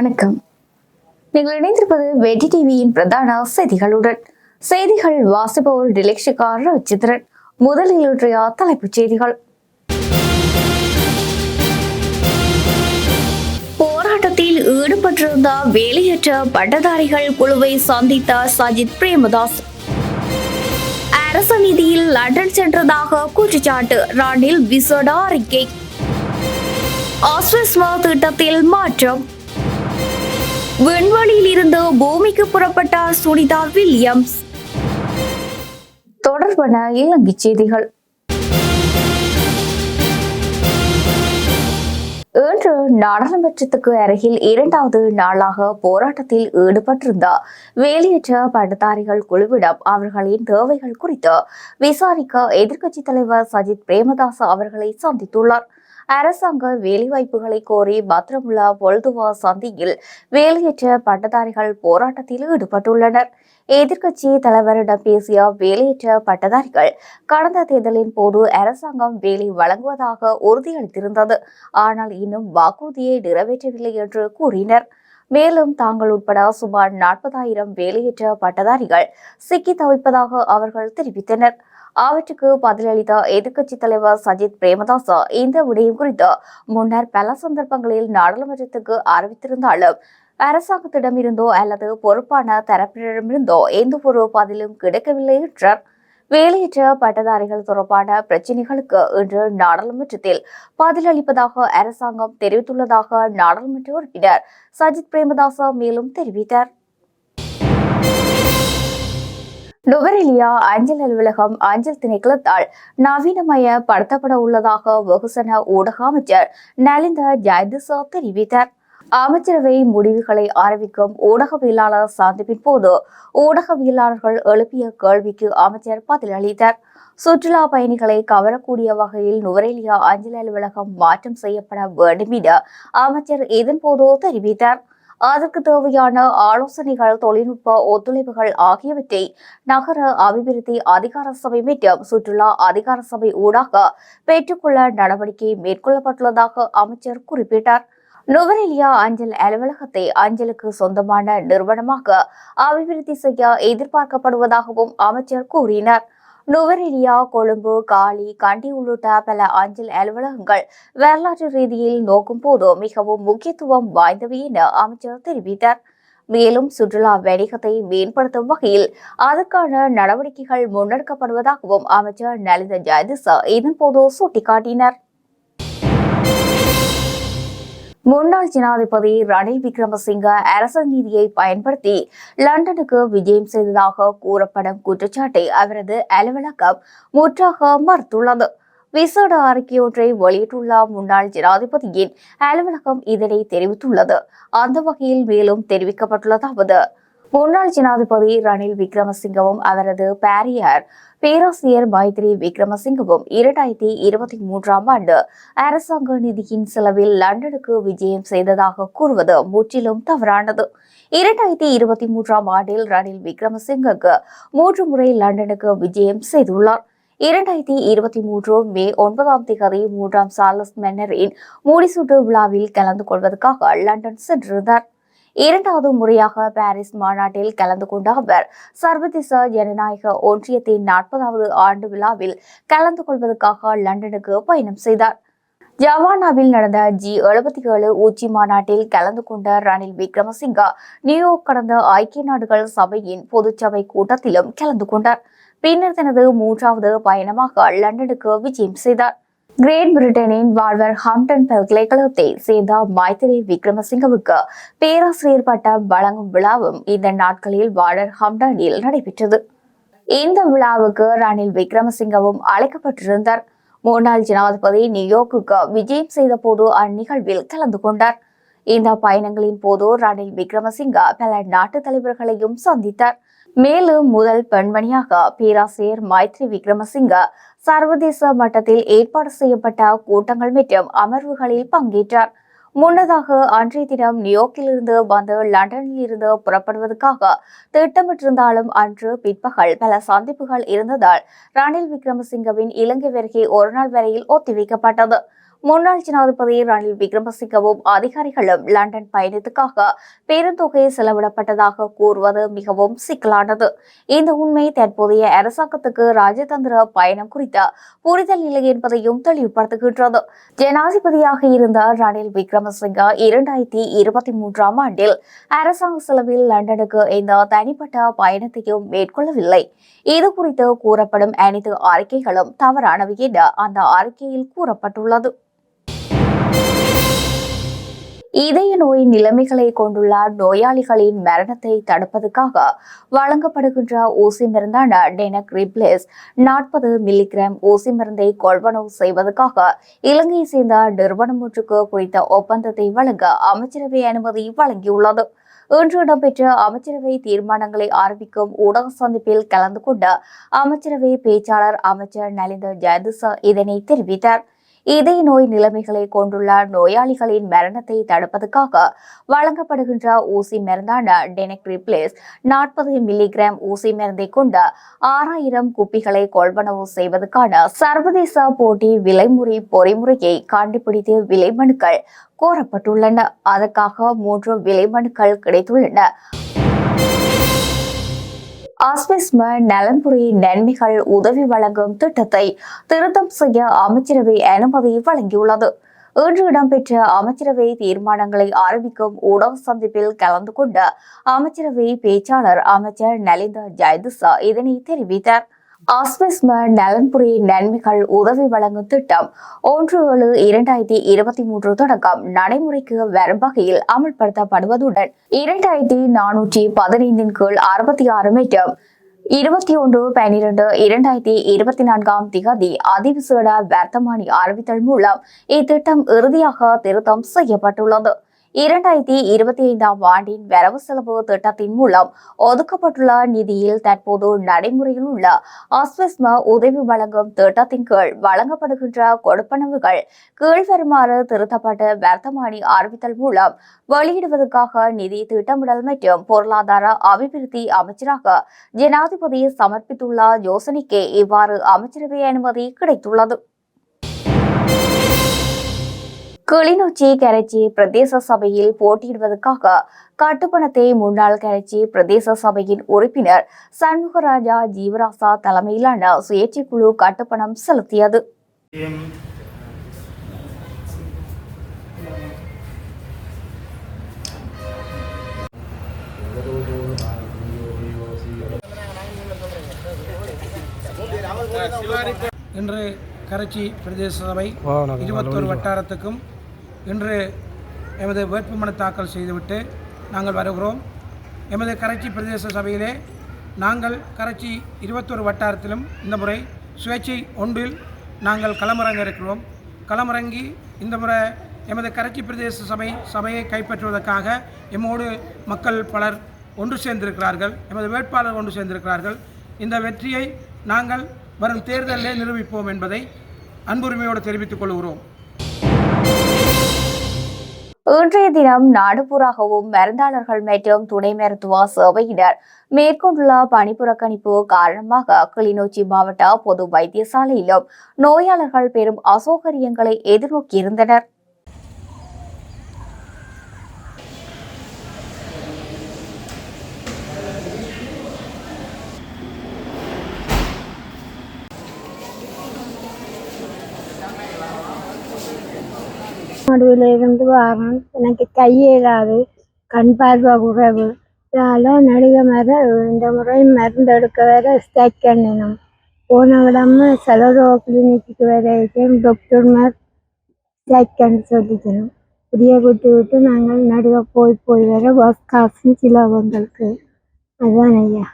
வணக்கம். நீங்கள் இணைந்திருப்பது வெடி டிவியின் பிரதான செய்திகளுடன் செய்திகள் வாசிப்பவர் டிலக்ஷிகார் ரவிச்சித்ரன் முதலில் இன்றைய தலைப்புச் செய்திகள். போராட்டத்தில் ஈடுபட்டிருந்த வேலையற்ற பட்டதாரிகள் குழுவை சந்தித்த சஜித் பிரேமதாஸ். அரசு நிதியில் லண்டன் சென்றதாக குற்றச்சாட்டு ராணில் விசேட அறிக்கை. ஆஸ்வஸ்மா திட்டத்தில் மாற்றம். விண்வெளியில் இருந்து பூமிக்கு புறப்பட்டார் சுனிதா வில்லியம்ஸ். தொடர்பான இலங்கை செய்திகள். இன்று நாடாளுமன்றத்துக்கு அருகில் இரண்டாவது நாளாக போராட்டத்தில் ஈடுபட்டிருந்த வேலையற்ற பட்டதாரிகள் குழுவிடம் அவர்களின் தேவைகள் குறித்து விசாரிக்க எதிர்க்கட்சித் தலைவர் சஜித் பிரேமதாஸ் அவர்களை சந்தித்துள்ளார். அரசாங்க வேலைவாய்ப்புகளை கோரி பத்ரமுல்லா பொல்துவா சந்தியில் வேலையற்ற பட்டதாரிகள் போராட்டத்தில் ஈடுபட்டுள்ளனர். எதிர்க்கட்சி தலைவரிடம் பேசிய வேலையற்ற பட்டதாரிகள் கடந்த தேர்தலின் போது அரசாங்கம் வேலை வழங்குவதாக உறுதியளித்திருந்தது. ஆனால் இன்னும் வாக்குறுதியை நிறைவேற்றவில்லை என்று கூறினர். மேலும் தாங்கள் உட்பட சுமார் நாற்பதாயிரம் வேலையற்ற பட்டதாரிகள் சிக்கி தவிப்பதாக அவர்கள் தெரிவித்தனர். அவற்றுக்கு பதிலளித்த எதிர்க்கட்சி தலைவர் சஜித் பிரேமதாச இந்த விடயம் குறித்து முன்னர் பல சந்தர்ப்பங்களில் நாடாளுமன்றத்துக்கு அறிவித்திருந்தாலும் அரசாங்கத்திடமிருந்தோ அல்லது பொறுப்பான தரப்பினரிடமிருந்தோ எந்த ஒரு பதிலும் கிடைக்கவில்லை என்றார் வேலையற்ற பட்டதாரிகள் தொடர்பான பிரச்சினைகளுக்கு இன்று நாடாளுமன்றத்தில் பதிலளிப்பதாக அரசாங்கம் தெரிவித்துள்ளதாக நாடாளுமன்ற உறுப்பினர் சஜித் பிரேமதாச மேலும் தெரிவித்தார். நுவரெலியா அஞ்சல் அலுவலகம் அஞ்சல் திணைக்களத்தால் நவீனமயப்படுத்தப்பட உள்ளதாக வெகுசன ஊடக அமைச்சர் நலிந்த ஜெயதிசா தெரிவித்தார். அமைச்சரவை முடிவுகளை அறிவிக்கும் ஊடகவியலாளர் சந்திப்பின் போது ஊடகவியலாளர்கள் எழுப்பிய கேள்விக்கு அமைச்சர் பதிலளித்தார் சுற்றுலா பயணிகளை கவரக்கூடிய வகையில் நுவரெலியா அஞ்சல் அலுவலகம் மாற்றம் செய்யப்பட வேண்டும் என அமைச்சர் இதன்போது தெரிவித்தார். அதற்கு தேவையான ஆலோசனைகள் தொழில்நுட்ப ஒத்துழைப்புகள் ஆகியவற்றை நகர அபிவிருத்தி அதிகார சபை மற்றும் சுற்றுலா அதிகார சபை ஊடாக பெற்றுக்கொள்ள நடவடிக்கை மேற்கொள்ளப்பட்டுள்ளதாக அமைச்சர் குறிப்பிட்டார். நுவரெலியா அஞ்சல் அலுவலகத்தை அஞ்சலுக்கு சொந்தமான நிறுவனமாக அபிவிருத்தி செய்ய எதிர்பார்க்கப்படுவதாகவும் அமைச்சர் கூறினார். நுவரெலியா கொழும்பு காலி கண்டி உள்ளிட்ட பல அஞ்சல் அலுவலகங்கள் வரலாற்று ரீதியில் நோக்கும் போது மிகவும் முக்கியத்துவம் வாய்ந்தவை என அமைச்சர் தெரிவித்தார். மேலும் சுற்றுலா வணிகத்தை மேம்படுத்தும் வகையில் அதற்கான நடவடிக்கைகள் முன்னெடுக்கப்படுவதாகவும் அமைச்சர் நலிந்த ஜெயதிச இதன்போது சுட்டிக்காட்டினார். முன்னாள் ஜனாதிபதி ரணில் விக்ரமசிங்க அரசு நீதியை பயன்படுத்தி லண்டனுக்கு விஜயம் செய்ததாக கூறப்படும் குற்றச்சாட்டை அவரது அலுவலகம் முற்றாக மறுத்துள்ளது. விசேட அறிக்கையொன்றை வெளியிட்டுள்ள முன்னாள் ஜனாதிபதியின் அலுவலகம் இதனை தெரிவித்துள்ளது. அந்த வகையில் மேலும் தெரிவிக்கப்பட்டுள்ளதாவது முன்னாள் ஜனாதிபதி ரணில் விக்ரமசிங்கவும் அவரது பேரியர் பேராசிரியர் மைத்ரி விக்ரமசிங்கவும் இரண்டாயிரத்தி இருபத்தி மூன்றாம் ஆண்டு அரசாங்க நிதியின் செலவில் லண்டனுக்கு விஜயம் செய்ததாக கூறுவது முற்றிலும் தவறானது. இரண்டாயிரத்தி இருபத்தி மூன்றாம் ஆண்டில் ரணில் விக்ரமசிங்கக்கு மூன்று முறை லண்டனுக்கு விஜயம் செய்துள்ளார். இரண்டாயிரத்தி இருபத்தி மூன்று மே ஒன்பதாம் தேதி மூன்றாம் சார்லஸ் மென்னரின் முடிசூட்டு விழாவில் கலந்து கொள்வதற்காக லண்டன் சென்றிருந்தார். இரண்டாவது முறையாக பாரிஸ் மாநாட்டில் கலந்து கொண்ட அவர் சர்வதேச ஜனநாயக ஒன்றியத்தின் நாற்பதாவது ஆண்டு விழாவில் கலந்து கொள்வதற்காக லண்டனுக்கு பயணம் செய்தார். ஜவானாவில் நடந்த ஜி எழுபத்தி ஏழு உச்சி மாநாட்டில் கலந்து கொண்ட ரணில் விக்ரமசிங்கா நியூயார்க் கடந்த ஐக்கிய நாடுகள் சபையின் பொதுச்சபை கூட்டத்திலும் கலந்து கொண்டார். பின்னர் தனது மூன்றாவது பயணமாக லண்டனுக்கு விஜயம் செய்தார். கிரேட் பிரிட்டனின் வாழ்வர் ஹாம்டன் பல்கலைக்கழகத்தை சேர்ந்த மைத்திரி விக்ரமசிங்கவுக்கு பேராசிரியர் பட்டம் வழங்கும் விழாவும் இந்த நாட்களில் வாழர் ஹாம்டனில் நடைபெற்றது. இந்த விழாவுக்கு ரணில் விக்ரமசிங்கவும் அழைக்கப்பட்டிருந்தார். முன்னாள் ஜனாதிபதி நியூயார்க்குக்கு விஜயம் செய்த போது அந்நிகழ்வில் கலந்து கொண்டார். இந்த பயணங்களின் போது ரணில் விக்ரமசிங்கா பல நாட்டு தலைவர்களையும் சந்தித்தார். மேலும் முதல் பெண்மணியாக பேராசிரியர் மைத்ரி விக்ரமசிங்க சர்வதேச மட்டத்தில் ஏற்பாடு செய்யப்பட்ட கூட்டங்கள் மற்றும் அமர்வுகளில் பங்கேற்றார். முன்னதாக அன்றைய தினம் நியூயார்க்கிலிருந்து வந்து லண்டனில் இருந்து புறப்படுவதற்காக திட்டமிட்டிருந்தாலும் அன்று பிற்பகல் பல சந்திப்புகள் இருந்ததால் ரணில் விக்ரமசிங்கவின் இலங்கை வருகை ஒரு நாள் வரையில் ஒத்திவைக்கப்பட்டது. முன்னாள் ஜனாதிபதி ரணில் விக்ரமசிங்கவும் அதிகாரிகளும் லண்டன் பயணத்துக்காக பெருந்தொகை செலவிடப்பட்டதாக கூறுவது மிகவும் சிக்கலானது. இந்த உண்மை தற்போதைய அரசாங்கத்துக்கு ராஜதந்திர பயணம் குறித்த புரிதல் இல்லை என்பதையும் தெளிவுபடுத்துகின்றது. ஜனாதிபதியாக இருந்த ரணில் விக்ரமசிங்க இரண்டாயிரத்தி இருபத்தி மூன்றாம் ஆண்டில் அரசாங்க செலவில் லண்டனுக்கு இந்த தனிப்பட்ட பயணத்தையும் மேற்கொள்ளவில்லை. இது குறித்து கூறப்படும் அனைத்து அறிக்கைகளும் தவறானவை என அந்த அறிக்கையில் கூறப்பட்டுள்ளது. இதய நோய் நிலைமைகளை கொண்டுள்ள நோயாளிகளின் மரணத்தை தடுப்பதற்காக வழங்கப்படுகின்ற ஊசி மருந்தான டெனக் ரிப்ளேஸ் நாற்பது மில்லிகிராம் ஊசி மருந்தை கொள்வனவு செய்வதற்காக இலங்கையை சேர்ந்த நிறுவனம் ஒன்றுக்கு குறித்த ஒப்பந்தத்தை வழங்க அமைச்சரவை அனுமதி வழங்கியுள்ளது. இன்று இடம்பெற்ற அமைச்சரவை தீர்மானங்களை ஆரம்பிக்கும் ஊடக சந்திப்பில் கலந்து கொண்ட அமைச்சரவை பேச்சாளர் அமைச்சர் நலிந்த ஜெயதிச இதனை தெரிவித்தார். இதய நோய் நிலைமைகளை கொண்டுள்ள நோயாளிகளின் மரணத்தை தடுப்பதற்காக வழங்கப்படுகின்ற ஊசி மருந்தான டெனக் ரிப்ளேஸ் நாற்பது மில்லிகிராம் ஊசி மருந்தை கொண்ட ஆறாயிரம் குப்பிகளை கொள்வனவு செய்வதற்கான சர்வதேச போட்டி விலைமுறை பொறிமுறையை கண்டுபிடித்து விலை மனுக்கள் கோரப்பட்டுள்ளன. அதற்காக மூன்று விலை மனுக்கள் கிடைத்துள்ளன. ஆஸ்மிஸ்ம நலன்புரி நன்மைகள் உதவி வழங்கும் திட்டத்தை திருத்தம் செய்ய அமைச்சரவை அனுமதி வழங்கியுள்ளது. இன்று இடம்பெற்ற அமைச்சரவை தீர்மானங்களை ஆரம்பிக்கும் ஊடக சந்திப்பில் கலந்து கொண்ட அமைச்சரவை பேச்சாளர் அமைச்சர் நலிந்த ஜெயதிசா இதனை தெரிவித்தார். ஆஸ்பிஸ்ம நலன்புரி நன்மைகள் உதவி வழங்கும் திட்டம். ஒன்று ஏழு இரண்டாயிரத்தி இருபத்தி மூன்று தொடக்கம் நடைமுறைக்கு வரும் வகையில் அமல்படுத்தப்படுவதுடன் இரண்டாயிரத்தி நானூற்றி பதினைந்தின் கீழ் அறுபத்தி ஆறு மீட்டர் இருபத்தி ஒன்று பன்னிரண்டு இரண்டாயிரத்தி இருபத்தி நான்காம் திகதி அதிவிசேட வர்த்தமானி அறிவித்தல் மூலம் இத்திட்டம் இறுதியாக திருத்தம் செய்யப்பட்டுள்ளது. இரண்டாயிரத்தி இருபத்தி ஐந்தாம் ஆண்டின் வரவு செலவு திட்டத்தின் மூலம் ஒதுக்கப்பட்டுள்ள நிதியில் தற்போது நடைமுறையில் உள்ள அஸ்வஸ்ம உதவி வழங்கும் திட்டத்தின் கீழ் வழங்கப்படுகின்ற கொடுப்பனவுகள் கீழ்வருமாறு திருத்தப்பட்டு வர்த்தமானி அறிவித்தல் மூலம் வெளியிடுவதற்காக நிதி திட்டமிடல் மற்றும் பொருளாதார அபிவிருத்தி அமைச்சராக ஜனாதிபதி சமர்ப்பித்துள்ள யோசனைக்கே இவ்வாறு அமைச்சரவை அனுமதி கிடைத்துள்ளது. கிளிநொச்சி கரைச்சி பிரதேச சபையில் போட்டியிடுவதற்காக கட்டுப்பணத்தை முன்னாள் கரைச்சி பிரதேச சபையின் உறுப்பினர் சண்முகராஜா ஜீவராசா தலைமையிலான சுயேட்சை குழு கட்டுப்பணம் செலுத்தியது. இன்று கரைச்சி பிரதேச சபை இருபத்தொரு வட்டாரத்துக்கும் இன்று எமது வேட்புமனு தாக்கல் செய்துவிட்டு நாங்கள் வருகிறோம். எமது கரைச்சி பிரதேச சபையிலே நாங்கள் கரைச்சி இருபத்தொரு வட்டாரத்திலும் இந்த முறை சுயேட்சை ஒன்றில் நாங்கள் களமிறங்க இருக்கிறோம். களமிறங்கி இந்த முறை எமது கரைச்சி பிரதேச சபை சபையை கைப்பற்றுவதற்காக எம்மோடு மக்கள் பலர் ஒன்று சேர்ந்திருக்கிறார்கள். எமது வேட்பாளர் ஒன்று சேர்ந்திருக்கிறார்கள். இந்த வெற்றியை நாங்கள் வரும் தேர்தலிலே நிரூபிப்போம் என்பதை அன்புரிமையோடு தெரிவித்துக் கொள்கிறோம். இன்றைய தினம் நாடுபுறாகவும் மருந்தாளர்கள் மற்றும் துணை மருத்துவ சேவையினர் மேற்கொண்டுள்ள பணிப்புறக்கணிப்பு காரணமாக கிளிநொச்சி மாவட்ட பொது வைத்தியசாலையிலும் நோயாளர்கள் பெரும் அசௌகரியங்களை எதிர்நோக்கியிருந்தனர். நடுவில் இருந்து வரேன். எனக்கு கையேறாது கண் பார்வை குறைவு அதனால் நடிகை மேலே இந்த முறை மருந்து எடுக்க வேற ஸ்டாக் பண்ணினோம் போன விடாம செலரோ கிளினிக்கு வரைக்கும் டாக்டர் மார் ஸ்டாக் பண்ணி சொல்லிக்கணும். புதிய விட்டு விட்டு நாங்கள் நடுக போய் போய் வர பஸ் காசும் சிலவங்களுக்கு. அதுதான் ஐயா.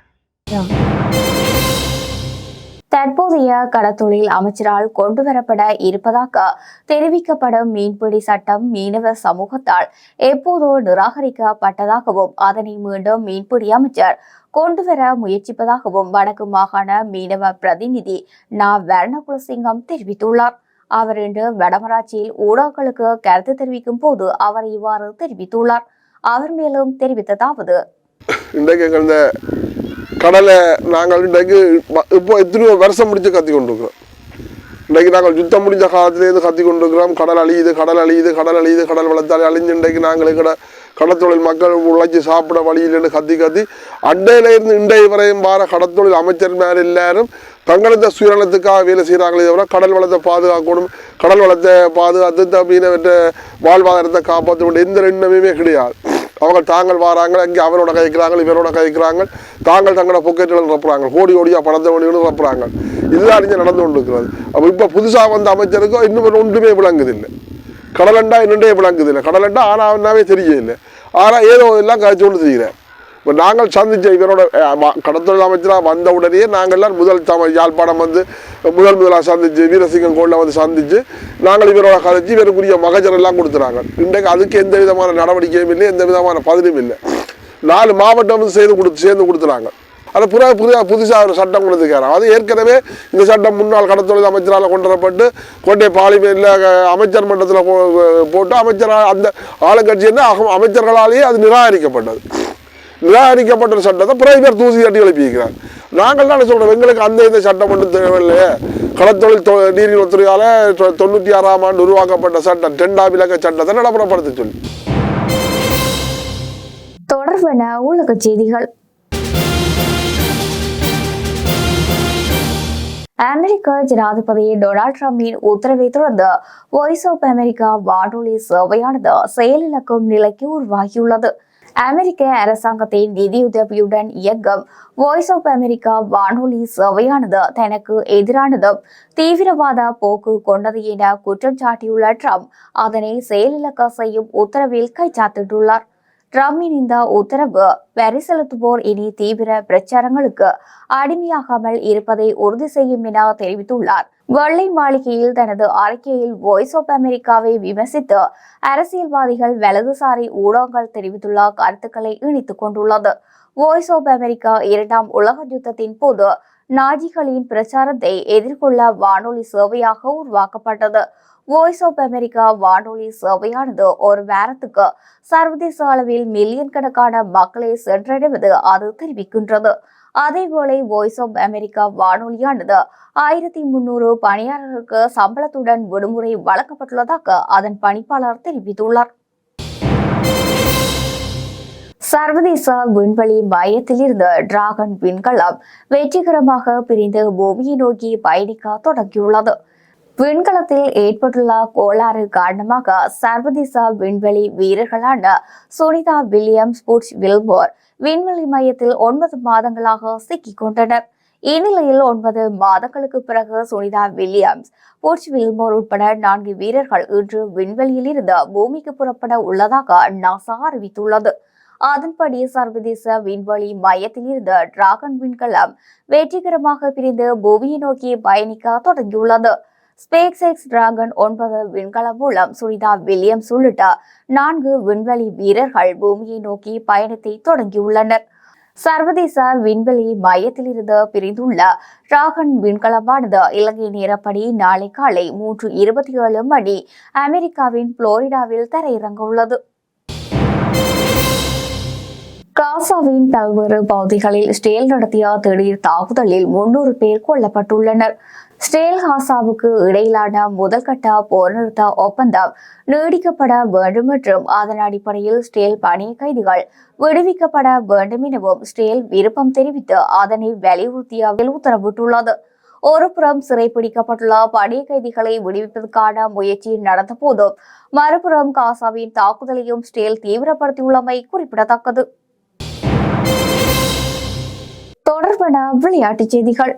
தற்போதைய கடத்தொழில் அமைச்சரால் கொண்டுவரப்பட இருப்பதாக தெரிவிக்கப்படும் மீன்பிடி சட்டம் மீனவ சமூகத்தால் எப்போதோ நிராகரிக்கப்பட்டதாகவும் அதனை மீண்டும் மீன்பிடி அமைச்சர் கொண்டுவர முயற்சிப்பதாகவும் வடக்கு மாகாண மீனவ பிரதிநிதி நா. வர்ணகுலசிங்கம் தெரிவித்துள்ளார். அவர் இன்று வடமராட்சியில் ஊடகங்களுக்கு கருத்து தெரிவிக்கும் போது அவர் இவ்வாறு தெரிவித்துள்ளார். அவர் மேலும் தெரிவித்ததாவது இன்றைக்கு கடந்த கடலை நாங்கள் இன்றைக்கு இப்போ எத்தனையோ வருஷம் முடிச்சு கத்தி கொண்டிருக்கிறோம் இன்றைக்கு நாங்கள் யுத்தம் முடிஞ்ச காலத்திலேருந்து கத்தி கொண்டிருக்கிறோம் கடல் அழியுது கடல் அழியுது கடல் அழியுது கடல் வளர்த்தால் அழிஞ்சு இன்றைக்கு நாங்கள் எங்கட கடத்தொழில் மக்கள் உழைச்சி சாப்பிட வழியில்லைன்னு கத்தி கத்தி அண்டையிலேருந்து இன்றைய வரையும் வார கடத்தொழில் அமைச்சர் மேல எல்லாரும் தங்களது சுயநலத்துக்காக வேலை செய்கிறாங்களே தவிர கடல் வளத்தை பாதுகாக்கணும் கடல் வளத்தை பாதுகாத்து த- மீனவற்ற வாழ்வாதாரத்தை காப்பாற்ற எந்த எண்ணமுமே கிடையாது. அவங்க தாங்கள் வாராங்க அங்கே அவரோட கதைக்கிறாங்க இவரோட கதைக்கிறாங்க. தாங்கள் தங்களோட பொக்கெட்டில் நிரப்புறாங்க கோடி கோடியாக பணத்தை ஒன்று நிரப்புறாங்க இதுதான் இங்கே நடந்து கொண்டு இருக்கிறது அப்போ இப்போ புதுசாக வந்த அமைச்சருக்கும் இன்னும் ஒன்றுமே விளங்குது இல்லை கடலண்டா என்னண்டே விளங்குது இல்லை கடலண்டா ஆனாவே தெரியல ஆனால் ஏதோ எல்லாம் கழிச்சு கொண்டு செய்கிறேன் இப்போ நாங்கள் சந்தித்த இவரோட ம- கடத்தொழில் அமைச்சராக வந்த உடனே நாங்கள்லாம் முதல் தமிழ் யாழ்ப்பாணம் வந்து முதல் முதலாக சந்தித்து வீரசிங்கம் கோளில் வந்து சந்தித்து நாங்கள் இவரோட கதைச்சு இவருக்குரிய மகஜர் எல்லாம் கொடுத்துறாங்க. இன்றைக்கு அதுக்கு எந்த விதமான நடவடிக்கையும் இல்லை எந்த விதமான பதிலும் இல்லை. நாலு மாவட்டம் வந்து செய்து கொடுத்து சேர்ந்து கொடுத்துறாங்க. அது புற புதிய புதுசாக ஒரு சட்டம் கொடுத்துருக்காரு அது ஏற்கனவே இந்த சட்டம் முன்னாள் கடத்தொழில் அமைச்சரால் கொண்டு வரப்பட்டு கோட்டை பார்லிமெண்ட்டில் அமைச்சர் மன்றத்தில் போட்டு அமைச்சரால் அந்த ஆளுங்கட்சி என்ன அமைச்சர்களாலேயே அது நிராகரிக்கப்பட்டது. நிராகரிக்கப்பட்ட சட்டத்தை பேர் தூசி கட்டி எழுப்பியிருக்கிறார் நாங்கள் தான் சொல்கிறோம் எங்களுக்கு அந்த இந்த சட்டம் ஒன்றும் தேவையில்லையே. கடத்தொழில் தொ நீரில் துறையால் தொண்ணூற்றி ஆறாம் ஆண்டு உருவாக்கப்பட்ட சட்டம் டெண்டா விலக்க சட்டத்தை நடைமுறைப்படுத்த சொல்லி. தொடர்பென உலக செய்திகள். அமெரிக்க ஜனாதிபதி டொனால்ட் ட்ரம்பின் உத்தரவை தொடர்ந்து வாய்ஸ் ஆஃப் அமெரிக்கா வானொலி சேவையானது செயலிழக்கும் நிலைக்கு உருவாகியுள்ளது. அமெரிக்க அரசாங்கத்தின் நிதியுதவியுடன் இயங்கும் வாய்ஸ் ஆஃப் அமெரிக்கா வானொலி சேவையானது தனக்கு எதிரானதும் தீவிரவாத போக்கு கொண்டது என குற்றம் சாட்டியுள்ள ட்ரம்ப் அதனை செயலிழக்க செய்யும் உத்தரவில் கைச்சாத்திட்டுள்ளார். டிரம்பின் இந்த உத்தரவு வரி செலுத்துவோர் இனி தீவிர பிரச்சாரங்களுக்கு அடிமையாகாமல் இருப்பதை உறுதி செய்யும் என தெரிவித்துள்ளார். வெள்ளை மாளிகையில் தனது அறிக்கையில் வாய்ஸ் ஆஃப் அமெரிக்காவை விமர்சித்து அரசியல்வாதிகள் வலதுசாரி ஊடகங்கள் தெரிவித்துள்ள கருத்துக்களை இணைத்துக் கொண்டுள்ளது. வாய்ஸ் ஆஃப் அமெரிக்கா இரண்டாம் உலக யுத்தத்தின் போது நாஜிகளின் பிரச்சாரத்தை எதிர்கொள்ள வானொலி சேவையாக உருவாக்கப்பட்டது. வாய்ஸ் ஆஃப் அமெரிக்கா வானொலி சேவையானது ஒரு வாரத்துக்கு சர்வதேச அளவில் மில்லியன் கணக்கான மக்களை சென்றடைவது அது தெரிவிக்கின்றது. அதேபோல வாய்ஸ் ஆஃப் அமெரிக்கா வானொலியானது ஆயிரத்தி முன்னூறு பணியாளர்களுக்கு சம்பளத்துடன் விடுமுறை வழங்கப்பட்டுள்ளதாக அதன் பணிப்பாளர் தெரிவித்துள்ளார். சர்வதேச விண்வெளி மையத்திலிருந்து டிராகன் விண்கலம் வெற்றிகரமாக பிரிந்து பூமியை நோக்கி பயணிக்க தொடங்கியுள்ளது. விண்கலத்தில் ஏற்பட்டுள்ள கோளாறு காரணமாக சர்வதேச விண்வெளி வீரர்களான சுனிதா வில்லியம்ஸ் புட்ச் வில்மோர் விண்வெளி மையத்தில் ஒன்பது மாதங்களாக சிக்கிக் கொண்டனர். இந்நிலையில் ஒன்பது மாதங்களுக்கு பிறகு சுனிதா வில்லியம்ஸ் புட்ச் வில்மோர் உட்பட நான்கு வீரர்கள் இன்று விண்வெளியில் இருந்து பூமிக்கு புறப்பட உள்ளதாக நாசா அறிவித்துள்ளது. அதன்படி சர்வதேச விண்வெளி மையத்தில் இருந்த டிராகன் விண்கலம் வெற்றிகரமாக பிரிந்து பூமியை நோக்கி பயணிக்க தொடங்கியுள்ளது. ஸ்பேக்ஸ் எக்ஸ் டிராகன் ஒன்பது விண்கலம் மூலம் சுனிதா வில்லியம்ஸ் உள்ளிட்ட நான்கு விண்வெளி வீரர்கள் பூமியை நோக்கி பயணத்தை தொடங்கியுள்ளனர். சர்வதேச விண்வெளி மையத்திலிருந்து பிரிந்துள்ள டிராகன் விண்கலமானது இலங்கை நேரப்படி நாளை காலை மூன்று இருபத்தி ஏழு மணி அமெரிக்காவின் புளோரிடாவில் தரையிறங்க உள்ளது காசாவின் பல்வேறு பகுதிகளில் ஸ்டேல் நடத்திய திடீர் தாக்குதலில் முன்னூறு பேர் கொல்லப்பட்டுள்ளனர். ஸ்டேல் ஹாசாவுக்கு இடையிலான முதல்கட்ட போர் நிறுத்த ஒப்பந்தம் நீடிக்கப்பட வேண்டும் என்றும் அதன் அடிப்படையில் ஸ்டேல் பணிய கைதிகள் விடுவிக்கப்பட வேண்டும் எனவும் ஸ்டேல் விருப்பம் தெரிவித்து அதனை வலியுறுத்திய உத்தரவிட்டுள்ளது. ஒருபுறம் சிறைப்பிடிக்கப்பட்டுள்ள பணிய கைதிகளை விடுவிப்பதற்கான முயற்சி நடந்த போதும் மறுபுறம் காசாவின் தாக்குதலையும் ஸ்டேல் தீவிரப்படுத்தியுள்ளமை குறிப்பிடத்தக்கது. தொடர்பான விளையாட்டுச் செய்திகள்.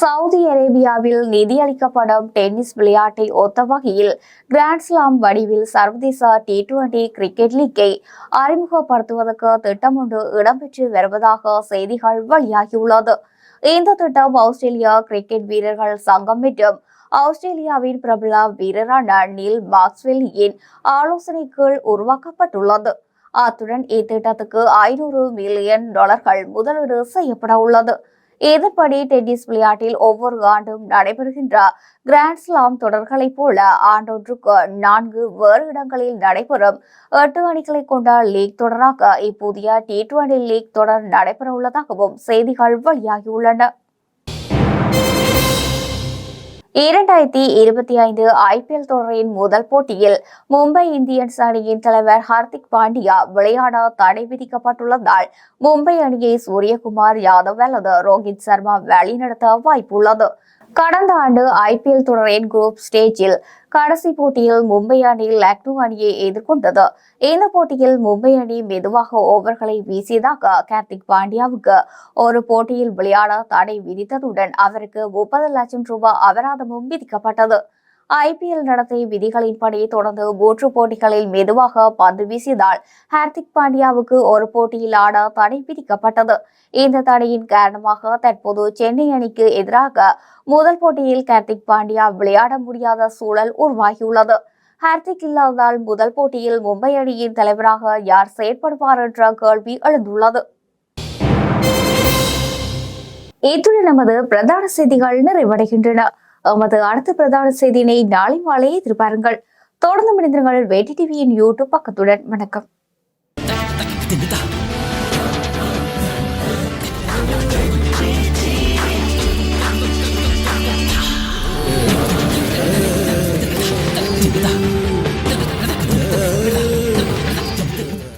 சவுதி அரேபியாவில் நிதியளிக்கப்படும் டென்னிஸ் விளையாட்டை ஒத்த வகையில் கிராண்ட்ஸ்லாம் வடிவில் சர்வதேச டி டுவெண்டி கிரிக்கெட் லீக்கை அறிமுகப்படுத்துவதற்கு திட்டம் ஒன்று இடம்பெற்று வருவதாக செய்திகள் வெளியாகியுள்ளது. இந்த திட்டம் ஆஸ்திரேலியா கிரிக்கெட் வீரர்கள் சங்கம் மற்றும் ஆஸ்திரேலியாவின் பிரபல வீரரான நீல் மாக்ஸ்வெல்லியின் ஆலோசனை கீழ் உருவாக்கப்பட்டுள்ளது. அத்துடன் இத்திட்டத்துக்கு ஐநூறு மில்லியன் டாலர்கள் முதலீடு செய்யப்பட உள்ளது இதன்படி டென்னிஸ் விளையாட்டில் ஒவ்வொரு ஆண்டும் நடைபெறுகின்ற கிராண்ட் ஸ்லாம் தொடர்களைப் போல ஆண்டொன்றுக்கு நான்கு வேறு இடங்களில் நடைபெறும். எட்டு அணிகளை கொண்ட லீக் தொடராக இப்புதிய டி டுவெண்டி லீக் தொடர் நடைபெற உள்ளதாகவும் செய்திகள் வெளியாகியுள்ளன. இரண்டாயிரத்தி இருபத்தி ஐந்து ஐபிஎல் தொடரின் முதல் போட்டியில் மும்பை இந்தியன்ஸ் அணியின் தலைவர் ஹார்திக் பாண்டியா விளையாட தடை விதிக்கப்பட்டுள்ளதால் மும்பை அணியை சூரியகுமார் யாதவ் அல்லது ரோஹித் சர்மா வழிநடத்த வாய்ப்புள்ளது. கடந்த ஆண்டு ஐபிஎல் தொடரின் குரூப் ஸ்டேஜில் கடைசி போட்டியில் மும்பை அணி லக்னோ அணியை எதிர்கொண்டது. இந்த போட்டியில் மும்பை அணி மெதுவாக ஓவர்களை வீசியதாக கார்த்திக் பாண்டியாவுக்கு ஒரு போட்டியில் விளையாட தடை விதித்ததுடன் அவருக்கு முப்பது லட்சம் ரூபாய் அபராதமும் விதிக்கப்பட்டது. ஐபிஎல் நடத்தை விதிகளின்படி தொடர்ந்து மூன்று போட்டிகளில் மெதுவாக பந்து வீசியதால் ஹார்திக் பாண்டியாவுக்கு ஒரு போட்டியில் ஆட தடை விதிக்கப்பட்டது. இந்த தடையின் காரணமாக தற்போது சென்னை அணிக்கு எதிராக முதல் போட்டியில் கார்த்திக் பாண்டியா விளையாட முடியாத சூழல் உருவாகியுள்ளது. ஹார்திக் இல்லாததால் முதல் போட்டியில் மும்பை அணியின் தலைவராக யார் செயற்படுவார் என்ற கேள்வி எழுந்துள்ளது. இத்துடன் நமது பிரதான செய்திகள் நிறைவடைகின்றன. எமது அடுத்த பிரதான செய்தியினை நாளை மாலை எதிர்பாருங்கள். தொடர்ந்து முடிந்திருங்கள் வேட்டி டிவியின் யூடியூப் பக்கத்துடன். வணக்கம்.